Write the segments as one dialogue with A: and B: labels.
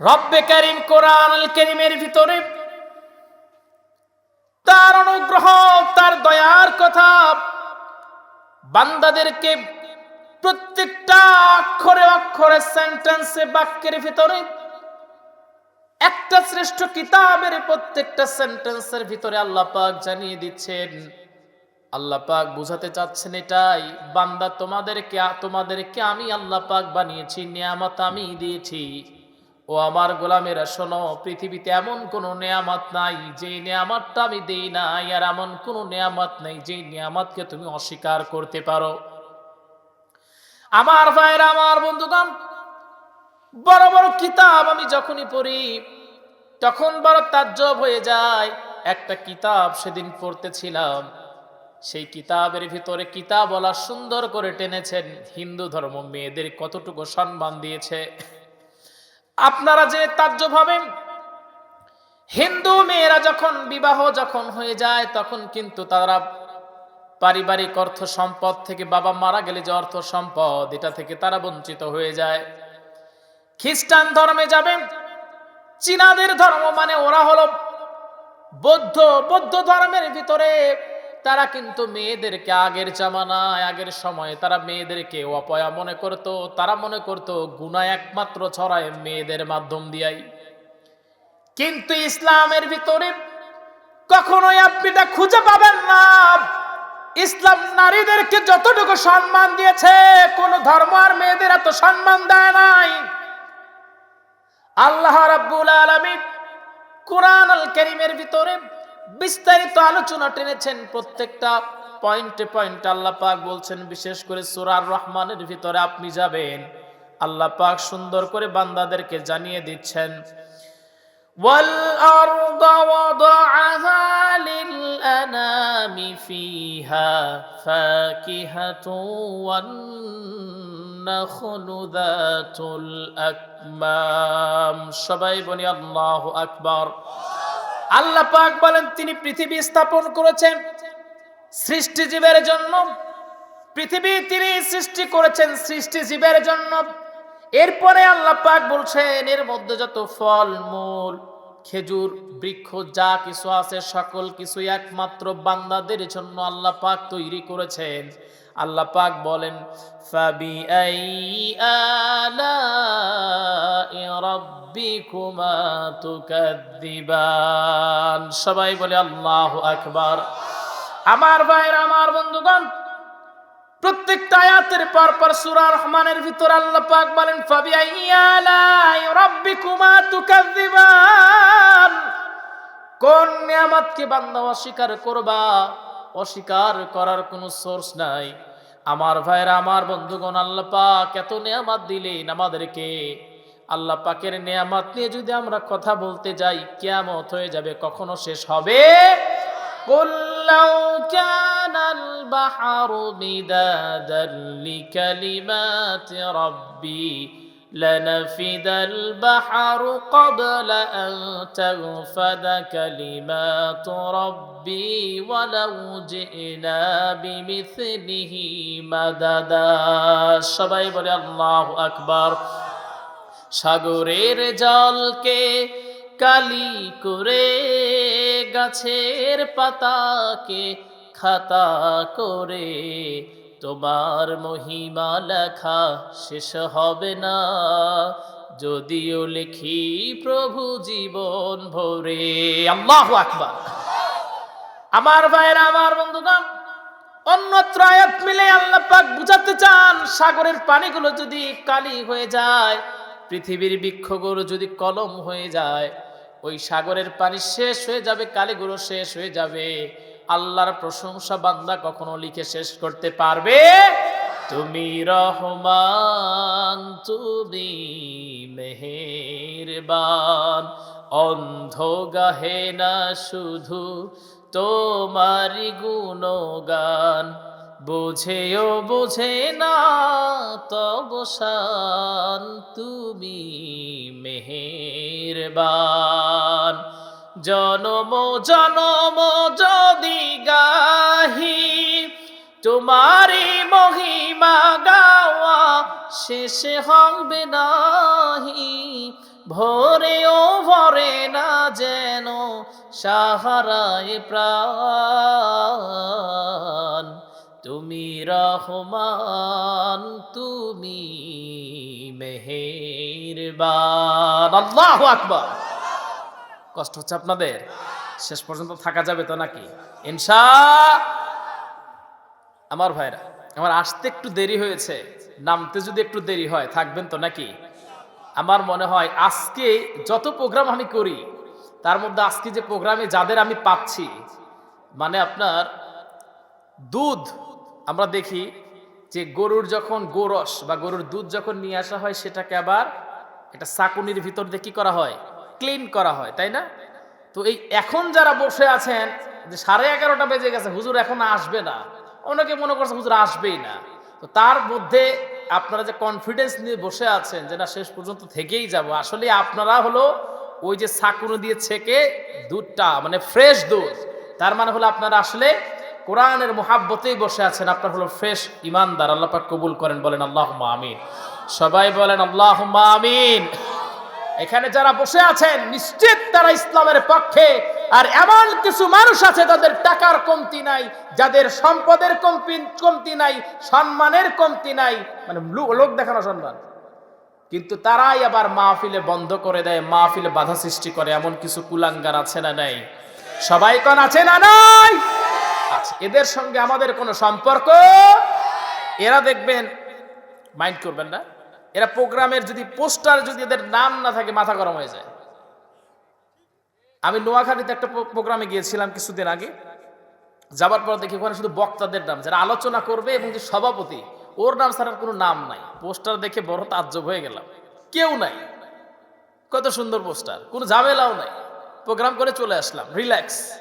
A: রব্বে করিম কোরআন আল করিমের ভিতরে তার অনুগ্রহ, তার দয়ার কথা বান্দাদেরকে প্রত্যেকটা অক্ষরে অক্ষরে সেন্টেন্সে বাক্যের ভিতরে একটা শ্রেষ্ঠ কিতাবের প্রত্যেকটা সেন্টেন্সের ভিতরে আল্লাহ পাক জানিয়ে দিচ্ছেন। আল্লাহ পাক বুঝাতে চাচ্ছেন এটাই, বান্দা তোমাদেরকে তোমাদেরকে আমি আল্লাহ পাক বানিয়েছি, নিয়ামত আমি দিয়েছি। ও আমার গোলামেরা, শোনো, পৃথিবীতে এমন কোনো নেয়ামত নাই যে নেয়ামতটা আমি দেই নাই, আর এমন কোনো নেয়ামত নাই যে নেয়ামতকে তুমি অস্বীকার করতে পারো। আমার ভাইয়েরা, আমার বন্ধুগণ, বড় বড় কিতাব আমি যখনই পড়ি, তখন বড় তাজ্জব হয়ে যায়। একটা কিতাব সেদিন পড়তেছিলাম। সেই কিতাবের ভিতরে কিতাব বলা সুন্দর করে টেনেছেন, হিন্দু ধর্ম মেয়েদের কতটুকু সম্মান দিয়েছে। আপনারা যে তাজ্জব হবেন। হিন্দু মেয়েরা যখন বিবাহ যখন হয়ে যায়, তখন কিন্তু তারা পারিবারিক অর্থ সম্পদ থেকে বাবা মারা গেলে যে অর্থ সম্পদ, এটা থেকে তারা বঞ্চিত হয়ে যায়। খ্রিস্টান ধর্মে যাবেন, চীনাদের ধর্ম মানে ওরা হলো বৌদ্ধ বৌদ্ধ ধর্মের ভিতরে তারা কিন্তু মেয়েদেরকে আগের জামানায়, আগের সময়ে তারা মেয়েদেরকে অপয়া মনে করত, তারা মনে করত গুণা একমাত্র ছড়ায় মেয়েদের মাধ্যম দিয়াই। কিন্তু ইসলামের ভিতরে কখনোই আপনি এটা খুঁজে পাবেন না। ইসলাম নারীদেরকে যতটুকু সম্মান দিয়েছে, কোন ধর্ম আর মেয়েদের এত সম্মান দেয় নাই। আল্লাহ রাব্বুল আলামিন কোরআন আল কারীমের ভিতরে বিস্তারিত আলোচনা টেনেছেন প্রত্যেকটা পয়েন্টে পয়েন্ট আল্লাহ পাক বলছেন বিশেষ করে সূরার রহমানের ভিতরে আপনি যাবেন আল্লাহ পাক সুন্দর করে বান্দাদেরকে জানিয়ে দিচ্ছেন والأرض وضعها للأنام فيها فاكهة والنخل ذات الأكمام সবাই বলি আল্লাহ আকবার আল্লাহ পাক বলেন, তিনি পৃথিবী স্থাপন করেছেন সৃষ্টিজীবের জন্য। পৃথিবী তিনি সৃষ্টি করেছেন সৃষ্টিজীবের জন্য। এরপরে আল্লাহ পাক বলছেন, এর মধ্যে যত ফল, মূল খেজুর, বৃক্ষ, যা কিছু আছে, সকল কিছু একমাত্র বান্দাদের জন্য আল্লাহ পাক তৈরি করেছেন। আল্লাহ পাক বলেন ফাবি সবাই বলে, আল্লাহু আকবার। আমার ভাইয়ের, আমার বন্ধুগণ প্রত্যেকটা আয়াতের পর পর সূরা রহমানের ভিতর আল্লাহ পাক বলেন কোন নিয়ামতকে বান্দা অস্বীকার করবা? অস্বীকার করার কোনো সোর্স নাই। আমার ভাইরা, আমার বন্ধুগণ, আল্লাহ পাক এত নিয়ামত দিলেন আমাদেরকে। আল্লাহ পাকের নিয়ামত নিয়ে যদি আমরা কথা বলতে যাই, কিয়ামত হয়ে যাবে, কখনো শেষ হবে? قل لو كان البحر مدادا لكلمات ربي لنفد البحر قبل أن تنفد كلمات ربي ولو جئنا بمثله مددا সবাই বলে আল্লাহ আকবার সাগরের জলকে কালি করে গাছের পাতাকে খাতা করে, তোমার মহিমা লেখা শেষ হবে না। যদিও লিখি প্রভু জীবন ভরে। আল্লাহ আকবার। আমার ভাইয়েরা, আমার বন্ধুগণ, অন্যত্র আয়াত মিলে আল্লাহ পাক বুঝাতে চান, সাগরের পানিগুলো যদি কালি হয়ে যায়, পৃথিবীর বৃক্ষগুলো যদি কলম হয়ে যায় ওই সাগরের পানি শেষ হয়ে যাবে কালিগুলো শেষ হয়ে যাবে। আল্লাহর প্রশংসা বান্দা কখনো লিখে শেষ করতে পারবে? তুমি রহমান, তুমি মেহেরবান। অন্ধ গাহে না শুধু তোমারি গুণগান। বুঝেও বুঝে না, তব শান তুমি মেহেরবান। জনম জনম যদি গাহি তোমারি মহিমা গাওয়া শেষে হবে নাহি। ভরেও ভরে না যেন সাহারায় প্রাণ। তুমি রহমান, তুমি মেহেরবান। আল্লাহু আকবার। কষ্ট হচ্ছে আপনাদের? শেষ পর্যন্ত থাকা যাবে তো নাকি? ইনশা আমার ভাইরা, আমার আসতে একটু দেরি হয়েছে, নামতে যদি একটু দেরি হয়, থাকবেন তো নাকি? আমার মনে হয় আজকে যত প্রোগ্রাম আমি করি, তার মধ্যে আজকে যে প্রোগ্রামে যাদের আমি পাচ্ছি মানে আপনার দুধ আমরা দেখি যে গরুর যখন গোরস বা গরুর দুধ যখন নিয়ে আসা হয়, সেটাকে আবার একটা সাকুনির ভিতর দিয়ে কি করা হয়? ক্লিন করা হয়, তাই না? তো এই এখন যারা বসে আছেন, যে সাড়ে এগারোটা বেজে গেছে, হুজুর এখন আসবে না। অনেকে মনে করছে হুজুর আসবেই না। তো তার মধ্যে আপনারা যে কনফিডেন্স নিয়ে বসে আছেন যে না, শেষ পর্যন্ত থেকেই যাব, আসলে আপনারা হলো ওই যে সাকুনো দিয়ে ছেকে দুধটা মানে ফ্রেশ দুধ, তার মানে হলো আপনারা আসলে কোরআনের মোহাব্বতেই বসে আছেন, আপনার হলো ফ্রেশ ইমানদার, আল্লাহ পাক কবুল করেন, বলেন আল্লাহ আমিন। সবাই বলেন আল্লাহ আমিন। এখানে যারা বসে আছেন, নিশ্চিত তারা ইসলামের পক্ষে, আর এমন কিছু মানুষ আছে তাদের টাকার কমতি নাই, যাদের সম্পদের কমতি কমতি নাই, সম্মানের কমতি নাই মানে লোক দেখানো সম্মান। কিন্তু তারাই আবার মাহফিলে বন্ধ করে দেয়, মাহফিলে বাধা সৃষ্টি করে, এমন কিছু কুলাঙ্গার আছে না নাই? সবাই কন আছে না নাই? আছে। এদের সঙ্গে আমাদের কোনো সম্পর্ক? এরা দেখবেন মাইন্ড করবেন না, এরা প্রোগ্রামের যদি পোস্টার যদি এদের নাম না থাকে, মাথা গরম হয়ে যায়। আমি নোয়াখালীতে একটা প্রো- প্রোগ্রামে গিয়েছিলাম কিছুদিন আগে। যাবার পর দেখি ওখানে শুধু বক্তাদের নাম, যারা আলোচনা করবে এবং যে সভাপতি, ওর নাম ছাড়ার কোনো নাম নাই। পোস্টার দেখে বড় তাজ্জব হয়ে গেলাম। কেউ নাই। কত সুন্দর পোস্টার কোনো ঝামেলাও নাই। প্রোগ্রাম করে চলে আসলাম রিল্যাক্স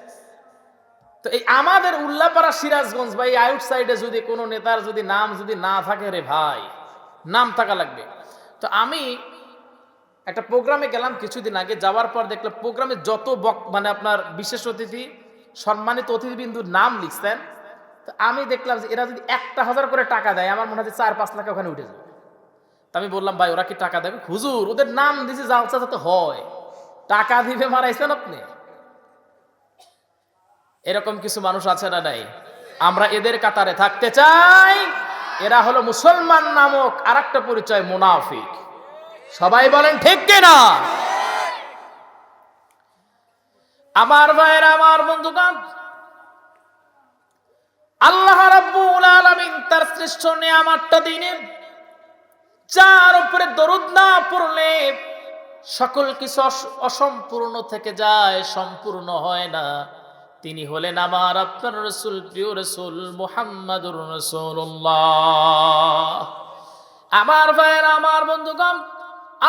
A: তো এই আমাদের উল্লাপাড়া সিরাজগঞ্জ বা এই আউট সাইডে যদি কোনো নেতার যদি নাম যদি না থাকে রে ভাই, নাম থাকা লাগবে। তো আমি একটা প্রোগ্রামে গেলাম কিছুদিন আগে, যাওয়ার পর দেখলাম প্রোগ্রামে যত বক মানে আপনার বিশেষ অতিথি, সম্মানিত অতিথিবিন্দুর নাম লিখছেন, তো আমি দেখলাম যে এরা যদি একটা হাজার করে টাকা দেয়, আমার মনে হয় চার পাঁচ লাখ ওখানে উঠে যাবে। তা আমি বললাম, ভাই, ওরা কি টাকা দেবে? হুজুর, ওদের নাম দিছে জালসা যাতে হয়। টাকা দিবে মারাইছেন আপনি? এরকম কিছু মানুষ আছে না নাই? আমরা এদের কাতারে থাকতে চাই। এরা হলো মুসলমান নামক আর একটা পরিচয়, মুনাফিক। সবাই বলেন, ঠিক কিনা? আমার ভাইয়ের, আমার বন্ধুগণ, আল্লাহ রাব্বুল আলামিন তার শ্রেষ্ঠ নিয়ামতটা দিনে যার উপরে দরুদ না পড়লে সকল কিছু অসম্পূর্ণ থেকে যায়, সম্পূর্ণ হয় না। তিনি হলেন আমার আপনার রসুল, প্রিয় রসুল মুহাম্মাদুর রসুল্লাহ আমার ভাইয়ের, আমার বন্ধুগণ,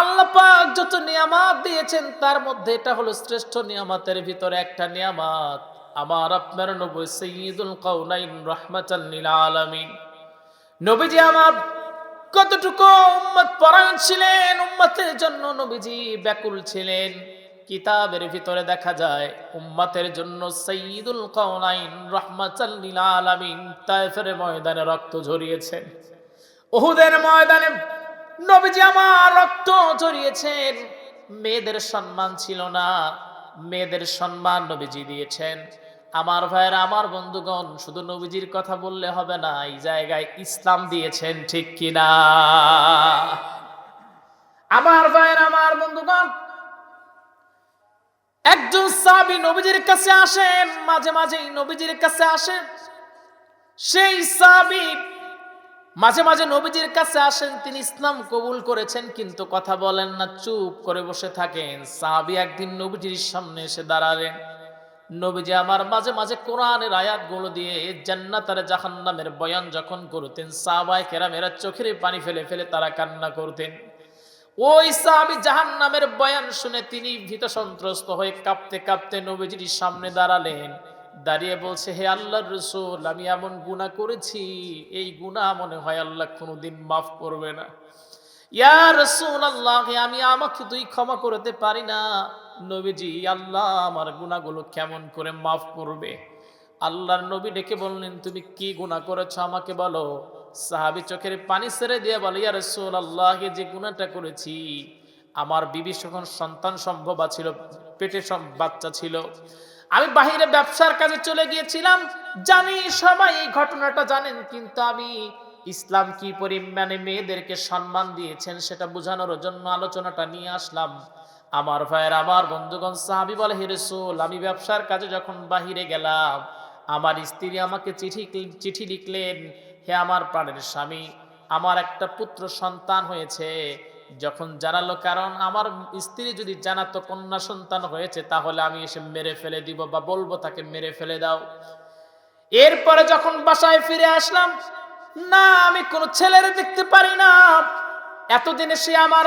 A: আল্লাহ পাক যত নিয়ামত দিয়েছেন, তার মধ্যে এটা হলো শ্রেষ্ঠ নিয়ামতের ভিতরে একটা নিয়ামত। আমার আপনার নবী সৈয়দুল কাউনাইন রহমাতাল লিল আলামিন। নবীজি আমার কতটুকু উম্মত পরায়ণ ছিলেন, উম্মতের জন্য নবীজি ব্যাকুল ছিলেন। কিতাবের ভিতরে দেখা যায়, উম্মতের জন্য সৈয়দুল কাউনাইন রহমাতাল লিল আলামিন তায়েফের ময়দানে রক্ত ঝরিয়েছেন। ওহুদের ময়দানে নবীজি আমার রক্ত ঝরিয়েছেন। মেয়েদের সম্মান ছিল না, মেয়েদের সম্মান নবীজি দিয়েছেন। আমার ভাইয়ের, আমার বন্ধুগণ, শুধু নবীজির কথা বললে হবে না, এই জায়গায় ইসলাম দিয়েছেন ঠিক কিনা? আমার ভাইয়ের, আমার বন্ধুগণ সাবি নবীজির কাছে আসেন, মাঝে মাঝেই নবীজির কাছে আসেন। সেই সাবি মাঝে মাঝে নবীজির কাছে আসেন, তিনি ইসলাম কবুল করেছেন, কিন্তু কথা বলেন না, চুপ করে বসে থাকেন। সাহাবি একদিন নবীজির সামনে এসে দাঁড়ালেন। নবীজি আমার মাঝে মাঝে কোরআনের আয়াতগুলো দিয়ে জান্নাতার জাহান্নামের বয়ান যখন করতেন সাহাবাই কেরামেরা চোখের পানি ফেলে ফেলে তারা কান্না করতেন। ওই সাহাবি জাহান্নামের বয়ান শুনে তিনি ভীত সন্ত্রস্ত হয়ে কাঁপতে কাঁপতে নবীজির সামনে দাঁড়ালেন। দাঁড়িয়ে বলছে, হে আল্লাহর রসুল, আমি এমন গুনাহ করেছি, এই গুনাহ মনে হয় আল্লাহ কোনোদিন মাফ করবে না। ইয়া রসুল আল্লাহ আমি আমাকে তুই ক্ষমা করতে পারি না। নবীজি, আল্লাহ আমার গুনাহগুলো কেমন করে মাফ করবে? আল্লাহর নবী ডেকে বললেন, তুমি কি গুনাহ করেছ আমাকে বলো। সাহাবি চোখের পানি ছেড়ে দিয়ে বলে, ইয়া রসুল আল্লাহকে যে গুণাটা করেছি, আমার বিবি যখন সন্তান সম্ভব ছিল, পেটে সব বাচ্চা ছিল, আমি বাহিরে ব্যবসার কাজে চলে গিয়েছিলাম, জানি সবাই এই ঘটনাটা জানেন, কিন্তু আমি ইসলাম কি পরিমাণে মেয়েদেরকে সম্মান দিয়েছেন সেটা বোঝানোর জন্য আলোচনাটা নিয়ে আসলাম। আমার ভাইয়ের, আমার বন্ধুগণ, সাহাবি বলে, হে রসুল, আমি ব্যবসার কাজে যখন বাহিরে গেলাম, আমার স্ত্রী আমাকে চিঠি চিঠি লিখলেন হে আমার প্রাণের স্বামী, আমার একটা পুত্র সন্তান হয়েছে। যখন জানালো, কারণ আমার স্ত্রী যদি জানাতো কন্যা সন্তান হয়েছে, তাহলে আমি এসে মেরে ফেলে দিব বা বলব তাকে মেরে ফেলে দাও। এরপরে যখন বাসায় ফিরে আসলাম, না, আমি কোনো ছেলের দেখতে পারি না। এতদিনে সে আমার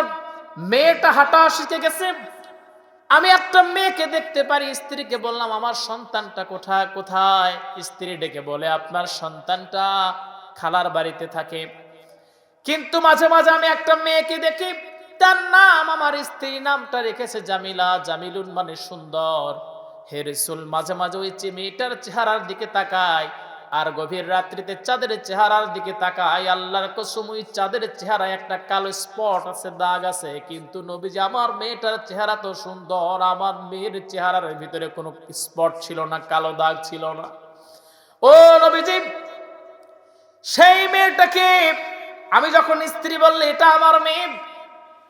A: মেয়েটা হাঁটা শিখে গেছে। আমি একটা মেয়েকে দেখতে পারি, স্ত্রীকে বললাম, আমার সন্তানটা কোথায় কোথায়? স্ত্রী ডেকে বলে, আপনার সন্তানটা খালার বাড়িতে থাকে। কিন্তু মাঝে মাঝে আমি একটা মেয়েকে দেখি, তার নাম আমার স্ত্রী নামটা রেখেছে জামিলা, জামিলুন মানে সুন্দর। হে মাঝে মাঝে ওই মেয়েটার চেহারার দিকে তাকায় আর গভীর রাত্রিতে চাঁদের চেহারার দিকে তাকায় আল্লাহর কসম ওই চাঁদের চেহারায় একটা কালো স্পট আছে, দাগ আছে। কিন্তু নবীজি, আমার মেয়েটার চেহারা তো সুন্দর, আমার মেয়ের চেহারার ভিতরে কোনো স্পট ছিল না, কালো দাগ ছিল না। ও নবীজি সেই মেয়েটাকে আমি যখন স্ত্রী বললে, এটা আমার মেয়ে।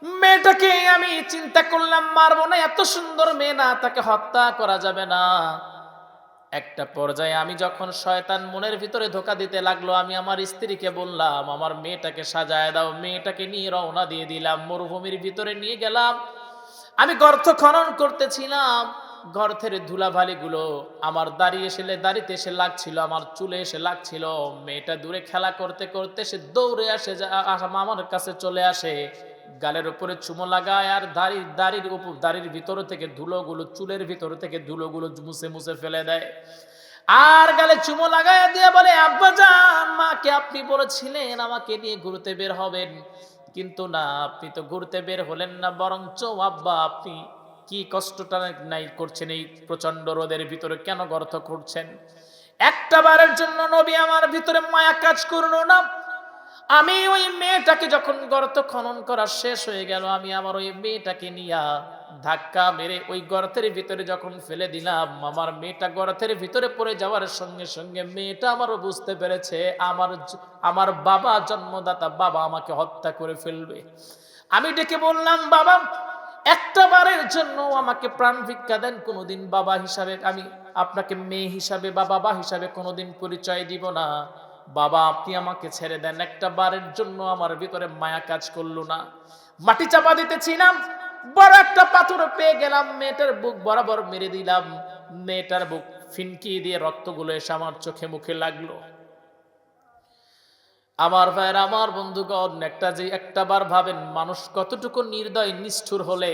A: মেয়েটাকে আমি চিন্তা করলাম, মারবো না, এত সুন্দর মেয়ে না, তাকে হত্যা করা যাবে না। একটা পর্যায়ে আমি যখন শয়তান মনের ভিতরে ধোকা দিতে লাগল, আমি আমার স্ত্রীকে বললাম, আমার মেয়েটাকে সাজায় দাও, মেয়েটাকে নিয়ে রওনা দিয়ে দিলাম। মরুভূমির ভিতরে নিয়ে গেলাম। আমি গর্ত খনন করতেছিলাম। গর্তের ধুলাবালিগুলো আমার দাঁড়িয়ে এসে দাড়িতে এসে লাগছিল, আমার চুলে এসে লাগছিল। মেয়েটা দূরে খেলা করতে করতে সে দৌড়ে আসে আমার কাছে চলে আসে। গালের উপরে চুমো লাগায় আর দাড়ির দাড়ির উপর দাড়ির ভিতর থেকে ধুলোগুলো, চুলের ভিতর থেকে ধুলোগুলো মুছে মুছে ফেলে দেয়। আর গালে চুমো লাগায় দিয়ে বলে, আব্বা যান মাকে আপনি বলেছিলেন আমাকে নিয়ে ঘুরতে বের হবেন। কিন্তু না, আপনি তো ঘুরতে বের হলেন না, বরঞ্চ আব্বা, আপনি কি কষ্টটা নাই করছেন এই প্রচণ্ড রোদের ভিতরে? কেন গর্ত করছেন একটা বারের জন্য নবী আমার ভিতরে মায়া কাজ করল না। আমি ওই মেয়েটাকে যখন গর্ত খনন করা শেষ হয়ে গেল, আমি আমার ওই মেয়েটাকে নিয়া ধাক্কা মেরে ওই গর্তের ভিতরে যখন ফেলে দিলাম, আমার মেয়েটা গর্তের ভিতরে পড়ে যাওয়ার সঙ্গে সঙ্গে মেয়েটা আমারও বুঝতে পেরেছে, আমার আমার বাবা জন্মদাতা বাবা আমাকে হত্যা করে ফেলবে। আমি ডেকে বললাম, বাবা একটা বারের জন্য আমাকে প্রাণ ভিক্ষা দেন কোনোদিন বাবা হিসাবে, আমি আপনাকে মেয়ে হিসাবে বা বাবা হিসাবে কোনোদিন পরিচয় দিব না। বাবা, আপনি আমাকে ছেড়ে দেন একটা বারের জন্য আমার ভিতরে মায়া কাজ করল না। মাটি চাপা দিতেছিলাম, বড় একটা পাথর পেয়ে গেলাম, মেয়েটার বুক বরাবর মেরে দিলাম। মেয়েটার বুক ফিনকি দিয়ে রক্তগুলো এসে আমার চোখে মুখে লাগল। আমার ভাইয়ের, আমার বন্ধুগণ, একটা যে একটা বার ভাবেন, মানুষ কতটুকু নির্দয়, নিষ্ঠুর হলে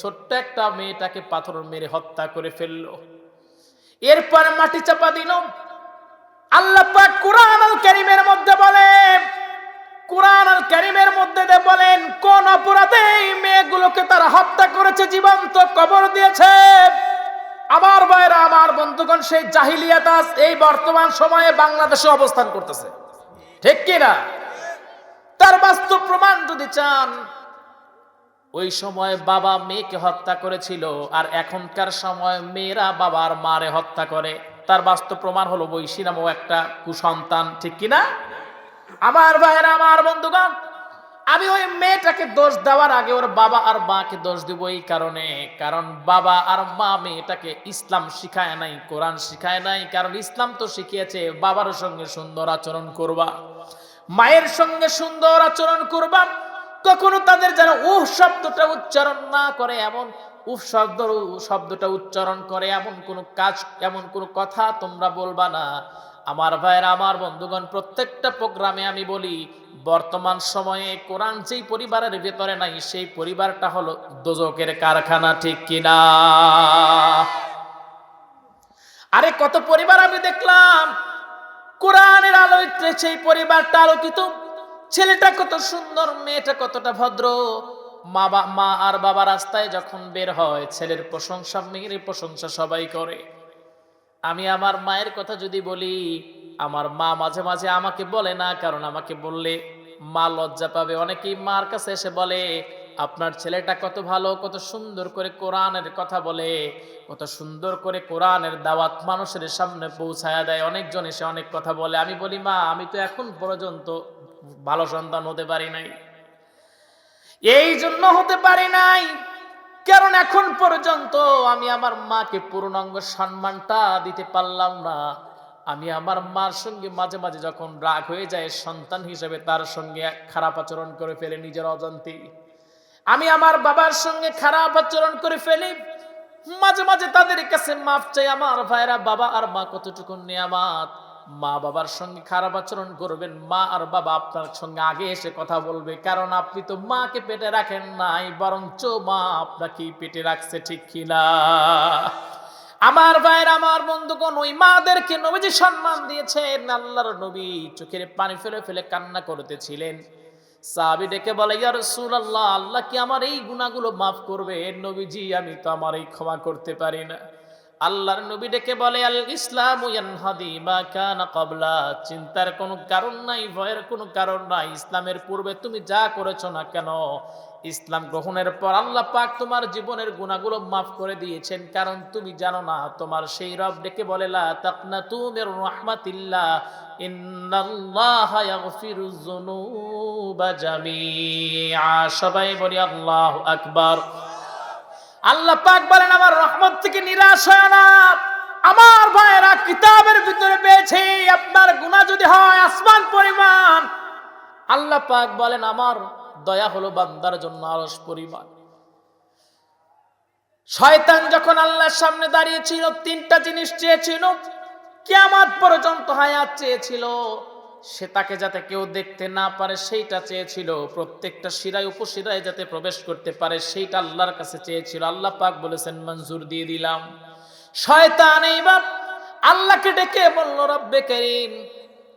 A: ছোট্ট একটা মেয়েটাকে পাথর মেরে হত্যা করে ফেলল। এরপরে মাটি চাপা দিল। আল্লাহ কোরআন আল কারীমের মধ্যে বলেন, কোরআন আল কারীমের মধ্যে বলেন, কোন অপরাধে এই মেয়েগুলোকে তারা হত্যা করেছে, জীবন্ত কবর দিয়েছে। আমার ভাইরা আমার বন্ধুগণ, সেই জাহিলিয়াত এই বর্তমান সময়ে বাংলাদেশে অবস্থান করতেছে। ঠিক কিনা? তার বাস্তব প্রমাণ যদি চান, ওই সময় বাবা মেয়েকে হত্যা করেছিল আর এখনকার সময় মেয়েরা বাবার মারে হত্যা করে। তার বাস্তব প্রমাণ হলো বৈশী নামও একটা কুসন্তান, ঠিক কিনা? আমার ভাইয়েরা, আমার বন্ধুগণ আমি ওই মেয়েটাকে দোষ দেওয়ার আগে ওর বাবা আর মাকে দোষ দিব এই কারণে। কারণ বাবা আর মা মেয়েটাকে ইসলাম শিখায় নাই, কোরআন শিখায় নাই। কারণ ইসলাম তো শিখিয়েছে, বাবার সঙ্গে সুন্দর আচরণ করবা, মায়ের সঙ্গে সুন্দর আচরণ করবা। কখনো তাদের যেন উহ শব্দটা উচ্চারণ না করে, এমন উফ শব্দ শব্দটা উচ্চারণ করে, এমন কোনো কাজ, এমন কোনো কথা তোমরা বলবা না। আমার ভাইয়ের, আমার বন্ধুগণ, প্রত্যেকটা প্রোগ্রামে আমি বলি, বর্তমান সময়ে কোরআন যেই পরিবারের ভেতরে নাই, সেই পরিবারটা হলো দোজকের কারখানা, ঠিক কিনা আরে কত পরিবার আমি দেখলাম, কোরআনের আলোয় সেই পরিবারটা আলোকিত, ছেলেটা কত সুন্দর, মেয়েটা কতটা ভদ্র, মা মা আর বাবা রাস্তায় যখন বের হয়, ছেলের প্রশংসা, মেয়ের প্রশংসা সবাই করে। আমি আমার মায়ের কথা যদি বলি, আমার মা মাঝে মাঝে আমাকে বলে না, কারণ আমাকে বললে মা লজ্জা পাবে। অনেকেই মার কাছে এসে বলে, আপনার ছেলেটা কত ভালো, কত সুন্দর করে কোরআনের কথা বলে, কত সুন্দর করে কোরআনের দাওয়াত মানুষের সামনে পৌঁছায়া দেয়। অনেকজন এসে অনেক কথা বলে। আমি বলি, মা, আমি তো এখন পর্যন্ত ভালো সন্তান হতে পারি নাই। এই জন্য হতে পারি নাই। কারণ এখন পর্যন্ত আমি আমার মাকে পূর্ণাঙ্গ সম্মানটা দিতে পারলাম না। আমি আমার মার সঙ্গে মাঝে মাঝে যখন রাগ হয়ে যায়, সন্তান হিসেবে তার সঙ্গে খারাপ আচরণ করে ফেলে নিজের অজান্তে। আমি আমার বাবার সঙ্গে খারাপ আচরণ করে ফেলি মাঝে মাঝে তাদের কাছে মাফ চাই, আমার ভাইরা বাবা আর মা কতটুকু নিয়ামাত? মা বাবার সঙ্গে খারাপ আচরণ করবেন, মা আর বাবা আপনার সঙ্গে আগে এসে কথা বলবে, কারণ আপনি তো মাকে পেটে রাখেন নাই, বরঞ্চ মা আপনাকে পেটে রাখছে, ঠিক কিনা আমার ভাইয়ের, আমার বন্ধুগণ, ওই মাদেরকে নবীজি সম্মান দিয়েছেন, আল্লাহর নবী চোখের পানি ফেলে ফেলে কান্না করতেছিলেন। সাহাবি ডেকে বলে, ইয়া রাসূলুল্লাহ, আল্লাহ আল্লাহ কি আমার এই গুনাহগুলো মাফ করবে নবীজি, আমি তো আমার এই ক্ষমা করতে পারি না। আল্লাহর নবী ডেকে বলে, আল ইসলাম ইয়ানহাদি মা কানা ক্বাবলা। চিন্তার কোনো কারণ নাই, ভয়ের কোনো কারণ নাই। ইসলামের পূর্বে তুমি যা করেছ না কেন? ইসলাম গ্রহণের পর আল্লাহ পাক তোমার জীবনের গুণাগুলো মাফ করে দিয়েছেন। কারণ তুমি জানো না, তোমার সেই রব ডেকে বলে, লা তাকনাতু মির রাহমাতিল্লাহ, ইন্নাল্লাহা সবাই বলি, আল্লাহু আকবার। আল্লাহ পাক বলেন, আমার রহমত থেকে নিরাশ হয় না। আমার ভাইয়েরা কিতাবের ভিতরে পেয়েছে, আপনার গুনাহ যদি হয়, আসমান পরিমাণ। আল্লাহ পাক বলেন, আমার দয়া হলো বান্দার জন্য আরস পরিমাণ। শয়তান যখন আল্লাহর সামনে দাঁড়িয়েছিল, তিনটা জিনিস চেয়েছিল, কিয়ামত পর্যন্ত হায়াত চেয়েছিল। সে তাকে যাতে কেউ দেখতে না পারে, সেইটা চেয়েছিল। প্রত্যেকটা শিরায় উপশিরায় যাতে প্রবেশ করতে পারে, সেইটা আল্লাহর কাছে চেয়েছিল। আল্লাহ পাক বলেছেন, মঞ্জুর দিয়ে দিলাম। শয়তান এইবার আল্লাহকে ডেকে বলল, রব্বে করিম,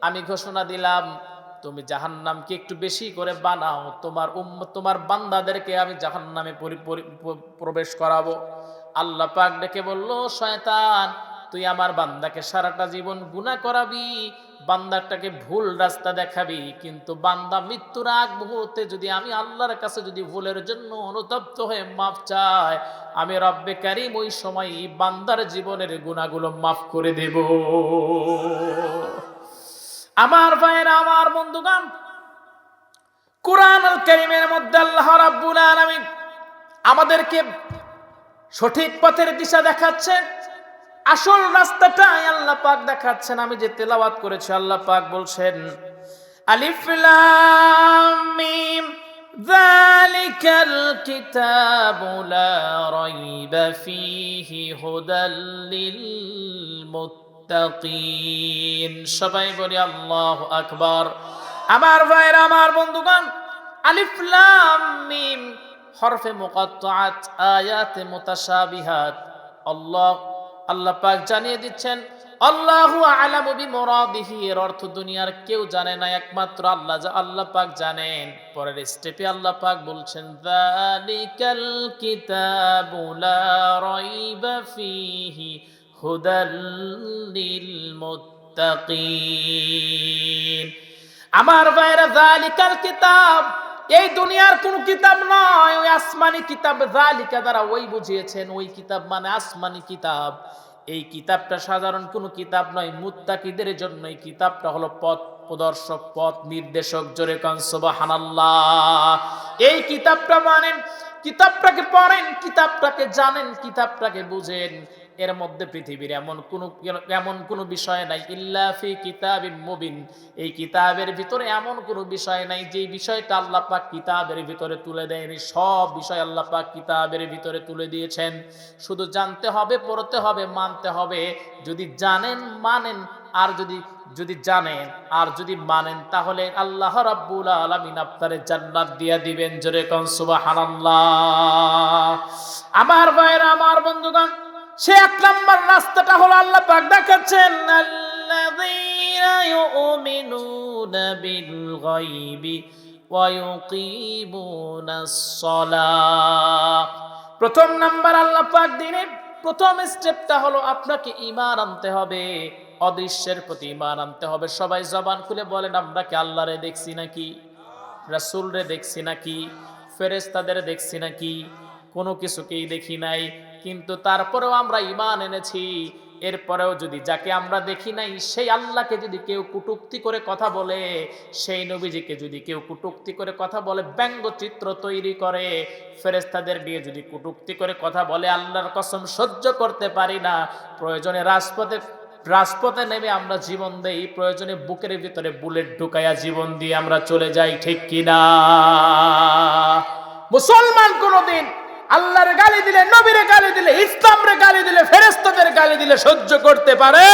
A: আমি ঘোষণা দিলাম, তুমি জাহান্নামকে একটু বেশি করে বানাও। তোমার তোমার বান্দাদেরকে আমি জাহান্নামে পরি- পরি- প্রবেশ করাবো। আল্লাহ পাক ডেকে বলল, শয়তান, তুই আমার বান্দাকে সারাটা জীবন গুনাহ করাবি বান্দাটাকে ভুল রাস্তা দেখাবি, কিন্তু বান্দা মৃত্যুর আগ মুহূর্তে যদি আমি আল্লাহর কাছে যদি ভুলের জন্য অনুতপ্ত হয়ে মাফ চাই আমি রব্বে কারিম ওই সময় বান্দার জীবনের গুণাগুলো মাফ করে দেব। আমার ভাইয়েরা, আমার বন্ধুগণ কোরআন করিমের মধ্যে আল্লাহ রাব্বুল আলামিন আমাদেরকে সঠিক পথের দিশা দেখাচ্ছেন আসল রাস্তাটাই আল্লাহ পাক দেখাচ্ছেন আমি যে তেলাওয়াত করেছি আল্লাহ পাক বলছেন আলিফ লাম মিম ذلك الكتاب لا ريب فيه هدى للمتقين সবাই বলি আল্লাহু আকবার আমার ভাইরা আমার বন্ধুগণ আলিফ লাম মিম হরফে মুকাত্তাআত আয়াতে মুতাশাবিহাত আল্লাহ আল্লাহ পাক জানিয়ে দিচ্ছেন, আল্লাহু আলামু বিমুরাদিহি। এর অর্থ দুনিয়ার কেউ জানে না, একমাত্র আল্লাহ যা আল্লাহ পাক জানেন। পরের স্টেপে আল্লাহ পাক বলছেন, যালিকাল কিতাবু লা রাইবা ফিহি হুদাল লিল মুত্তাকিন আমার ভাইরা জালিকাল কিতাব এই দুনিয়ার কোন কিতাব নয়। ওই আসমানি কিতাব জালিকা দ্বারা ওই বুঝিয়েছেন, ওই কিতাব মানে আসমানি কিতাব। এই কিতাবটা সাধারণ কোনো কিতাব নয়, মুত্তাকিদের জন্য এই কিতাবটা হলো পথ প্রদর্শক, পথ নির্দেশক। জোরে কান, সুবহানাল্লাহ। এই কিতাবটা মানেন, কিতাবটাকে পড়েন, কিতাবটাকে জানেন, কিতাবটাকে বুঝেন। এর মধ্যে পৃথিবীর এমন কোন, এমন কোনো বিষয় নাই, ইল্লা ফি কিতাবিন মুবিন। এই কিতাবের ভিতরে এমন কোনো বিষয় নাই যে বিষয়টা আল্লাহ পাক কিতাবের ভিতরে তুলে দেয়নি, সব বিষয় আল্লাহ পাক কিতাবের ভিতরে তুলে দিয়েছেন। শুধু জানতে হবে, পড়তে হবে, মানতে হবে। যদি জানেন, মানেন, আর যদি যদি জানেন, আর যদি মানেন, তাহলে আল্লাহ রাব্বুল আলামিন আপনারে জান্নাত দিয়া দিবেন। জোরে কোন সুবহানাল্লাহ। আমার ভাইরা, আমার বন্ধুগণ সে এক নম্বর রাস্তাটা হলো আল্লাহ পাক দেখাচ্ছেন আল্লাযীনা ইউমিনুনা বিল গায়বি ওয়া ইউকিমুনাস সালাহ প্রথম নাম্বার আল্লাহ পাক দিনে প্রথম স্টেপটা হলো আপনাকে ঈমান আনতে হবে, অদৃশ্যের প্রতি ঈমান আনতে হবে। সবাই জবান খুলে বলেন, আমরা কি আল্লাহরে দেখছি নাকি? রাসূলরে দেখছি নাকি? ফেরেস্তাদের দেখছি নাকি? কোনো কিছুকেই দেখি নাই। কিন্তু তারপরেও আমরা ইমান এনেছি। এরপরেও যদি যাকে আমরা দেখি নাই, সেই আল্লাহকে যদি কেউ কুটুক্তি করে কথা বলে, সেই নবীজিকে যদি কেউ কুটুক্তি করে কথা বলে, ব্যঙ্গচিত্র তৈরি করে ফেরেস্তাদের নিয়ে যদি কুটুক্তি করে কথা বলে, আল্লাহর কসম সহ্য করতে পারি না। প্রয়োজনে রাজপথে রাজপথে নেমে আমরা জীবন দেই, প্রয়োজনে বুকের ভিতরে বুলেট ঢুকাইয়া জীবন দিয়ে আমরা চলে যাই, ঠিক কিনা? মুসলমান কোনদিন আল্লাহর গালি দিলে, নবীরে গালি দিলে, ইসলামরে গালি দিলে ফেরেস্তদের গালি দিলে সহ্য করতে পারে।